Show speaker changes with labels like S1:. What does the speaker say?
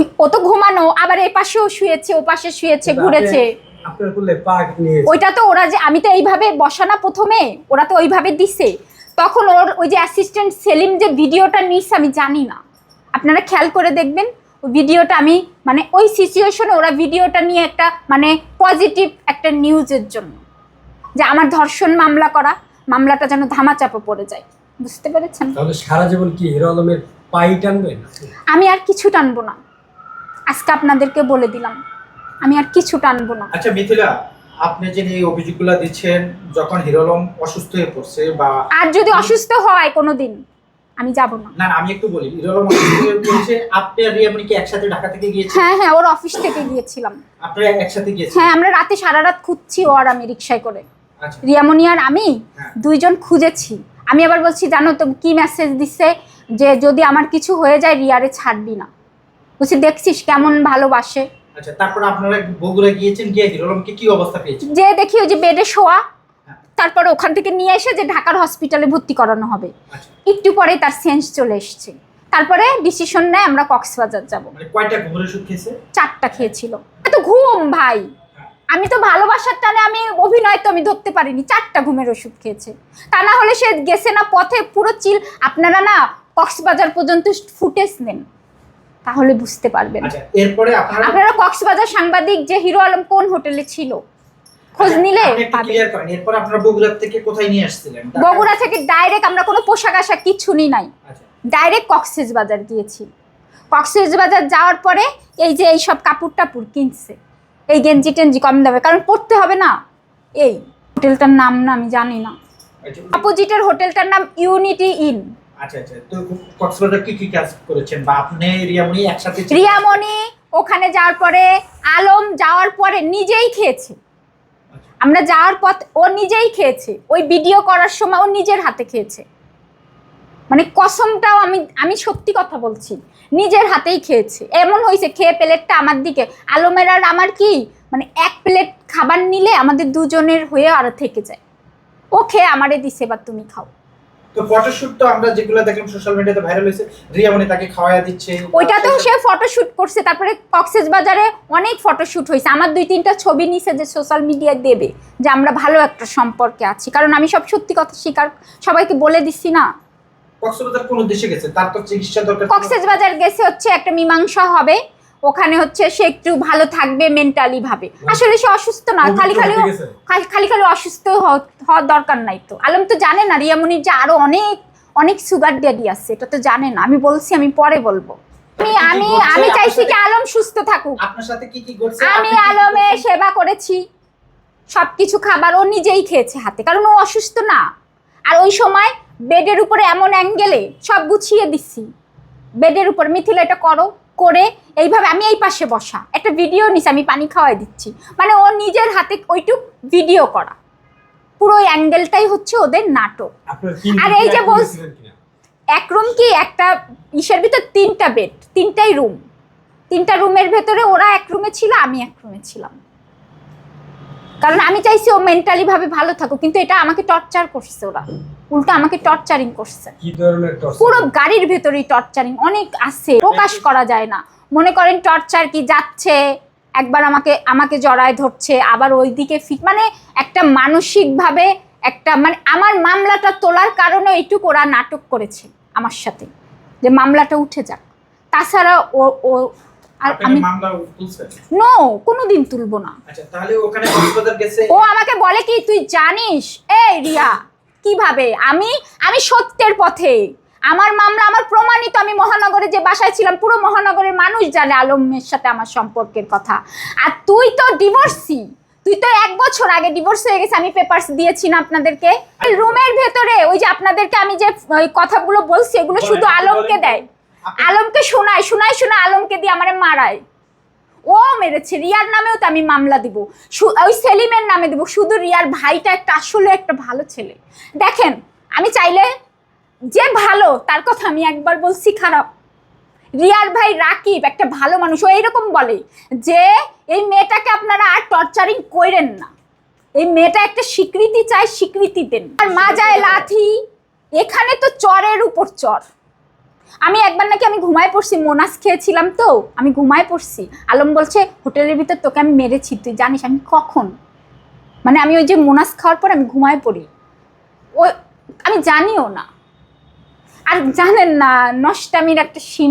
S1: ওই ও তো ঘুমানো আবার এই পাশেও শুয়েছে ও পাশে শুয়েছে ঘুরেছে। ওইটা তো ওরা যে আমি তো এইভাবে বসানা প্রথমে ওরা তো ওইভাবে দিছে। তখন ওর ওই যে অ্যাসিস্ট্যান্ট সেলিম যে ভিডিওটা নিচ্ছে আমি জানি না। আপনারা খেয়াল করে দেখবেন ওই ভিডিওটা আমি মানে ওই সিচুয়েশনে ওরা ভিডিওটা নিয়ে একটা মানে পজিটিভ একটা নিউজের জন্য। যে আমার ধর্ষণ মামলা করা মামলাটা যেন ধামাচাপা পড়ে যায়। বুঝতে পেরেছেন?
S2: তাহলে সারা জীবন কি হিরো আলমের পাই টানবেন?
S1: আমি আর কিছু টানবো না। আজকে আপনাদেরকে বলে দিলাম। আমি আর কিছু টানবো না।
S3: আচ্ছা মিথিলা আপনি যে এই অভিযোগগুলো দিচ্ছেন যখন হিরো আলম অসুস্থ হয়ে পড়ছে বা
S1: আর যদি অসুস্থ হয় কোনোদিন আমি যাব না।
S3: না আমি একটু বলি হিরো আলম অসুস্থ হয়ে পড়ছে আপনি আর রিয়ামণি কি একসাথে ঢাকা থেকে গিয়েছেন
S1: হ্যাঁ হ্যাঁ ওর অফিস থেকে গিয়েছিলাম।
S3: আপনারা একসাথে গিয়েছেন
S1: হ্যাঁ আমরা রাতে সারা রাত খুঁজছি ও আর আমি রিক্সায় করে।
S3: আচ্ছা।
S1: রিয়ামণি আর আমি
S3: হ্যাঁ।
S1: দুইজন খুঁজেছি। আমি আবার বলছি জানো তো কি মেসেজ দিচ্ছে যে যদি আমার কিছু হয়ে যায় রিয়ারে ছাড়বি না। বলছি দেখছিস কেমন ভালোবাসে?
S3: আচ্ছা তারপর আপনারা বগুড়া গিয়েছেন গিয়ে হিরো আলমকে কি অবস্থা পেয়েছেন?
S1: যে দেখি ওই যে বেডে শোয়া
S3: হ্যাঁ।
S1: তারপরে ওখান থেকে নিয়ে এসে যে ঢাকার হসপিটালে ভর্তি করানো হবে।
S3: আচ্ছা।
S1: একটু পরে তার সেন্স চলে এসছে। তারপরে ডিসিশন নেয় আমরা কক্সবাজার যাব।
S3: মানে কয়টা ঘুমের ওষুধ খেয়েছে?
S1: চারটা খেয়েছিল। এত ঘুম ভাই! আমি তো ভালোবাসার টানে আমি অভিনয় তো আমি ধরতে পারিনি চারটা ঘুমের ওষুধ খেয়েছে। তা না হলে সে গেছে না পথে পুরো চিল। আপনারা না কক্সবাজার পর্যন্ত ফুটেজ নেন। তাহলে বুঝতে পারবেন।
S3: আচ্ছা এরপরে আপনারা
S1: কক্সবাজার সাংবাদিক যে হিরো আলম কোন হোটেলে ছিল? খোঁজ
S3: আচ্ছা,
S1: নিলে
S3: এরপর আপনারা বগুড়া থেকে কোথায় নিয়ে আসছিলেন?
S1: বগুড়া থেকে ডাইরেক্ট আমরা কোনো পোশাক আশাক কিচ্ছু নিই নাই।
S3: আচ্ছা।
S1: ডাইরেক্ট কক্সেস বাজার গিয়েছি। কক্সেস বাজার যাওয়ার পরে এই যে এই সব কাপড় টাপুর কিনছে এই গেঞ্জি টেঞ্জি কম দামে কারণ পড়তে হবে না। এই হোটেলটার নাম না আমি জানি না।
S3: আচ্ছা,
S1: অপোজিটের হোটেলটার নাম ইউনিটি ইন
S3: আচ্ছা আচ্ছা। তো কক্সবাজার কি কি কাজ করেছেন? বা আপনি রিয়ামণি একসাথে
S1: রিয়ামণি ওখানে যাওয়ার পরে আলম যাওয়ার পরে নিজেই খেয়েছে।
S3: আচ্ছা।
S1: আমরা যাওয়ার পথ ও নিজেই খেয়েছে। ওই ভিডিও করার সময় ও নিজের হাতে খেয়েছে। মানে কসমটাও আমি আমি সত্যি কথা বলছি নিজের হাতেই খেয়েছে। এমন হয়েছে খেয়ে প্লেটটা আমার দিকে। আলমের আর আমার কি? মানে এক প্লেট খাবার নিলে আমাদের দুজনের হয়ে আর থেকে যায়। ও খেয়ে আমারে দিছে এবার তুমি খাও।
S3: তো ফটোশুট তো আমরা যেগুলো দেখলাম সোশ্যাল মিডিয়াতে ভাইরাল হয়েছে রিয়ামণি তাকে খাওয়াইয়া দিচ্ছে।
S1: ওইটাতেও সে ফটোশুট করছে তারপরে কক্সেস বাজারে অনেক ফটোশুট হয়েছে। আমার দুই তিনটা ছবি নিছে যে সোশ্যাল মিডিয়ায় দেবে যে আমরা ভালো একটা সম্পর্কে আছি। কারণ আমি সব সত্যি কথা স্বীকার সবাইকে বলে দিচ্ছি না।
S3: কক্সবাজার কোন দেশে গেছে? তার তো চিকিৎসা দরকার।
S1: কক্সেস বাজার গেছে হচ্ছে একটা মীমাংসা হবে। ওখানে হচ্ছে সে একটু ভালো থাকবে মেন্টালি ভাবে। আসলে সে অসুস্থ না খালি খালি খালি খালি অসুস্থ হওয়া- হওয়ার দরকার নাই তো। আলম তো জানে না রিয়ামনির যে আরও অনেক অনেক সুগার ড্যাডি আছে এটা তো জানে না। আমি বলছি আমি পরে বলব। আমি আমি আমি চাইছি কি আলম সুস্থ থাকুক।
S3: আপনার সাথে কি কি করছে
S1: আমি আলমে সেবা করেছি। সবকিছু খাবার ও নিজেই খেয়েছে হাতে কারণ ও অসুস্থ না। আর ওই সময় বেডের উপরে এমন অ্যাঙ্গেলে সব গুছিয়ে দিচ্ছি বেডের উপর মিথিলা এটা করো। করে এইভাবে আমি এই পাশে বসা। একটা ভিডিও নিছি আমি পানি খাওয়াই দিচ্ছি। মানে ও নিজের হাতে ওইটুক ভিডিও করা। পুরো অ্যাঙ্গেলটাই হচ্ছে ওদের নাটক। আর এই যে বলছ- এক রুম কি একটা ইসের ভিতর তিনটা বেড তিনটাই রুম তিনটা রুমের ভেতরে ওরা এক রুমে ছিল আমি এক রুমে ছিলাম। কারণ আমি চাইছি ও মেন্টালি ভাবে ভালো থাকুক কিন্তু এটা আমাকে টর্চার করছে ওরা। উল্টো আমাকে টর্চারিং করছে।
S2: কি ধরনের
S1: পুরো গাড়ির ভেতরেই টর্চারিং অনেক আছে প্রকাশ করা যায় না। মনে করেন টর্চার কি যাচ্ছে একবার আমাকে আমাকে জড়ায় ধরছে আবার ওইদিকে ফিট মানে একটা মানসিকভাবে একটা মানে আমার মামলাটা তোলার কারণে এইটুকু ওরা নাটক করেছে আমার সাথে যে মামলাটা উঠে যাক। তাছাড়া ও ও আর আমি নো কোনোদিন তুলবো না।
S3: আচ্ছা তাহলে ওখানে কক্সবাজার গেছে?
S1: ও আমাকে বলে কি তুই জানিস? এই রিয়া কীভাবে? আমি আমি সত্যের পথে। আমার মামলা আমার প্রমাণিত আমি মহানগরে যে বাসায় ছিলাম পুরো মহানগরের মানুষ জানে আলমের সাথে আমার সম্পর্কের কথা। আর তুই তো ডিভোর্সি তুই তো এক বছর আগে ডিভোর্স হয়ে গেছে আমি পেপারস দিয়েছি না আপনাদেরকে। রুমের ভেতরে ওই যে আপনাদেরকে আমি যে কথাগুলো বলছি এগুলো শুধু আলমকে দেয়। আলমকে শোনায় শোনায় শোনায় আলমকে দিয়ে আমার মারায়। ও মেরেছে রিয়ার নামেও তো আমি মামলা দিব। ওই সেলিমের নামে দিব শুধু রিয়ার ভাইটা একটা আসলে একটা ভালো ছেলে। দেখেন আমি চাইলে যে ভালো তার কথা আমি একবার বলছি খারাপ। রিয়ার ভাই রাকিব একটা ভালো মানুষ ও এইরকম বলে যে এই মেয়েটাকে আপনারা আর টর্চারিং করেন না। এই মেয়েটা একটা স্বীকৃতি চায় স্বীকৃতি দেন। আর মাজায় লাথি এখানে তো চরের উপর চর। আমি একবার নাকি আমি ঘুমায় পড়ছি, মোনাস খেয়েছিলাম তো, আমি ঘুমায় পড়ছি। আলম বলছে, হোটেলের ভিতর তোকে আমি মেরেছি, তুই জানিস আমি কখন? মানে আমি ওই যে মোনাস খাওয়ার পর আমি ঘুমায় পড়ি। ওই আমি জানিও না। আর জানেন না, নষ্টামির একটা সীমা